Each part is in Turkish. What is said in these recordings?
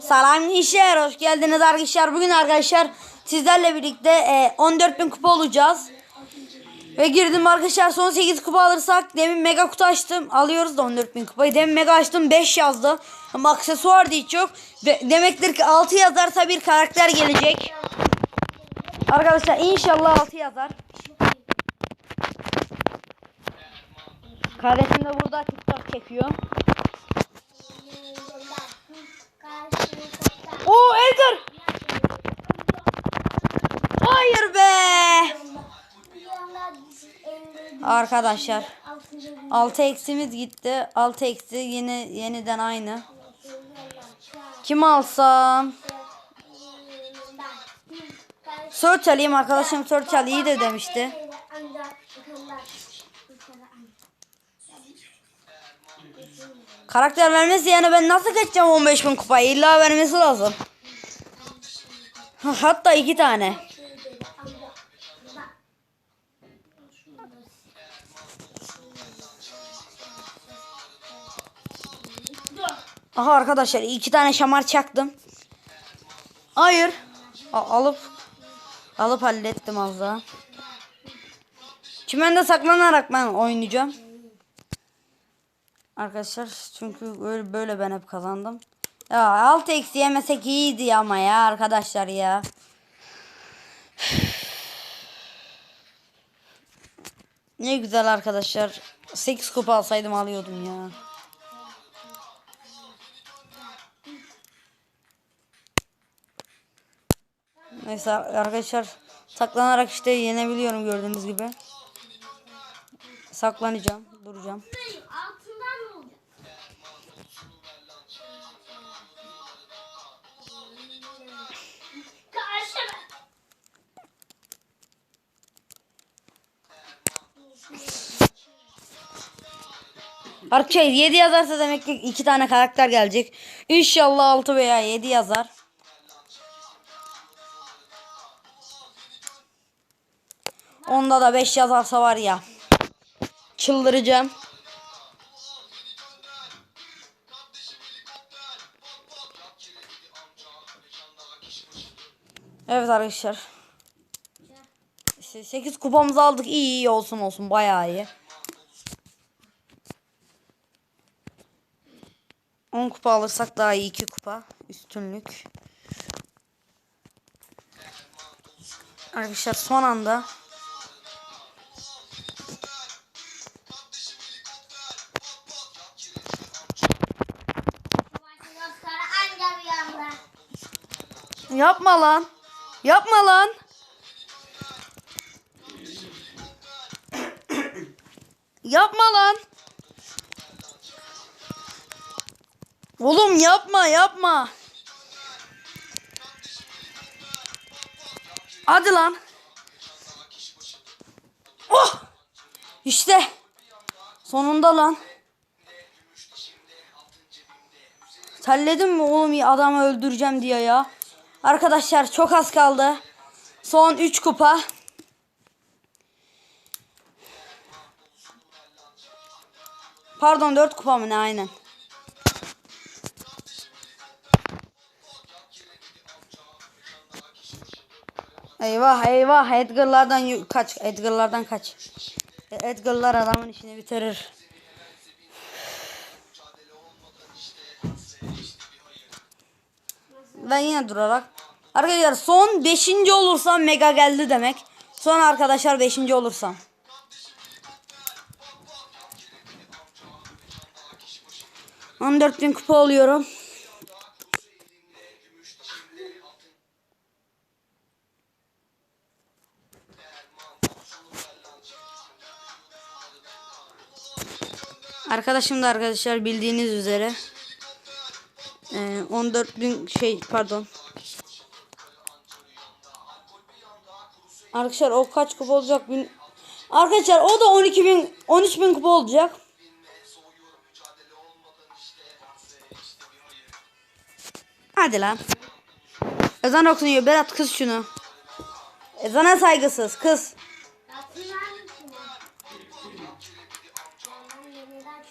Selam gençler, hoş geldiniz arkadaşlar. Bugün arkadaşlar sizlerle birlikte e, 14.000 kupa olacağız. Ve girdim arkadaşlar son 8 kupa alırsak demin mega kutu açtım. Alıyoruz da 14.000 kupayı. Demin mega açtım 5 yazdı. Ama aksesuar da hiç yok. Demektir ki 6 yazarsa bir karakter gelecek. Arkadaşlar inşallah 6 yazar. Kardeşim de burada TikTok çekiyor. Arkadaşlar 6 eksimiz gitti. 6 eksi yine yeniden aynı. Kim alsam? Search alayım arkadaşım search al iyi de demişti. Karakter vermesi yani ben nasıl geçeceğim 15.000 kupayı? İlla vermesi lazım. Hatta iki tane. Aha arkadaşlar iki tane şamar çaktım. Hayır. A- alıp alıp hallettim az daha. Çimende saklanarak ben oynayacağım. Arkadaşlar çünkü böyle, böyle ben hep kazandım. Ya 6 eksi yemesek iyiydi ama ya arkadaşlar ya. Ne güzel arkadaşlar. 8 kupa alsaydım alıyordum ya. Neyse arkadaşlar saklanarak işte yenebiliyorum gördüğünüz gibi. Saklanacağım, duracağım. Arkadaşlar 7 yazarsa demek ki 2 tane karakter gelecek. İnşallah 6 veya 7 yazar. Onda da 5 yazarsa var ya. Çıldıracağım. Evet arkadaşlar. 8 kupamızı aldık. İyi iyi olsun olsun bayağı iyi. 10 kupa alırsak daha iyi 2 kupa üstünlük. Arkadaşlar son anda yapma lan. Yapma lan. yapma lan. Oğlum yapma yapma. Hadi lan. Oh! İşte. Sonunda lan. Terledim mi oğlum adamı öldüreceğim diye ya. Arkadaşlar çok az kaldı. Son 3 kupa. Pardon 4 kupa mı ne aynen. Eyvah eyvah Edgar'lardan kaç Edgar'lardan kaç. E, Edgar'lar adamın işini bitirir. Ben yine durarak. Arkadaşlar son 5. olursam mega geldi demek. Son arkadaşlar 5. olursam. On dört bin kupa oluyorum. Arkadaşım da arkadaşlar bildiğiniz üzere ee, 14 bin şey pardon. Arkadaşlar o kaç kupa olacak? Bin... Arkadaşlar o da 12 bin 13 bin kupa olacak. Hadi lan. Ezan okunuyor. Berat kız şunu. Ezana saygısız kız.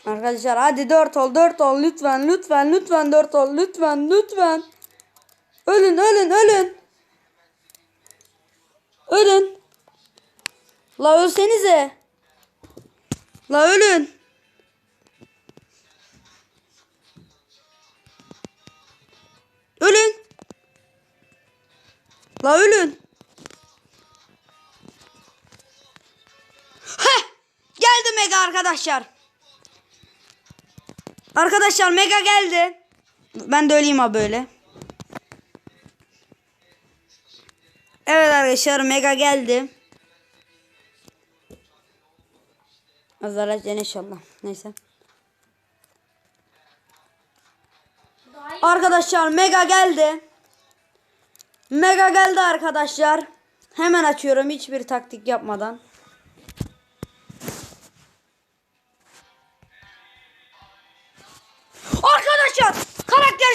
Arkadaşlar hadi 4 ol 4 ol lütfen lütfen lütfen 4 ol lütfen lütfen. Ölün ölün ölün. Ölün. La ölsenize. La ölün. Ölün. La ölün. Heh. Geldi Mega arkadaşlar. Arkadaşlar Mega geldi. Ben de öleyim abi böyle. Evet arkadaşlar Mega geldi. Azalet inşallah. Neyse. Arkadaşlar Mega geldi. Mega geldi arkadaşlar. Hemen açıyorum hiçbir taktik yapmadan.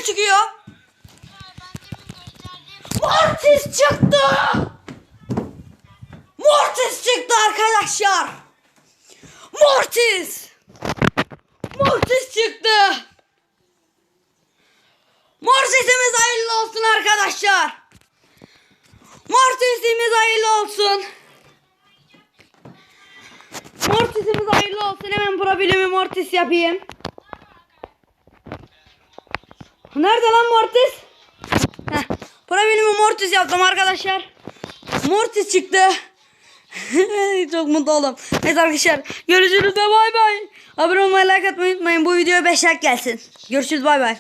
Çıkıyor. Mortis çıktı. Mortis çıktı arkadaşlar. Mortis. Mortis çıktı. Mortis'imiz hayırlı olsun arkadaşlar. Mortis'imiz hayırlı olsun. Mortis'imiz hayırlı olsun. Hemen problemi Mortis yapayım. Nerede lan Mortis? Heh, problemi Mortis yaptım arkadaşlar. Mortis çıktı. Çok mutlu oldum. Evet arkadaşlar görüşürüz ve bay bay. Abone olmayı like atmayı unutmayın. Bu videoya 5 like gelsin. Görüşürüz bay bay.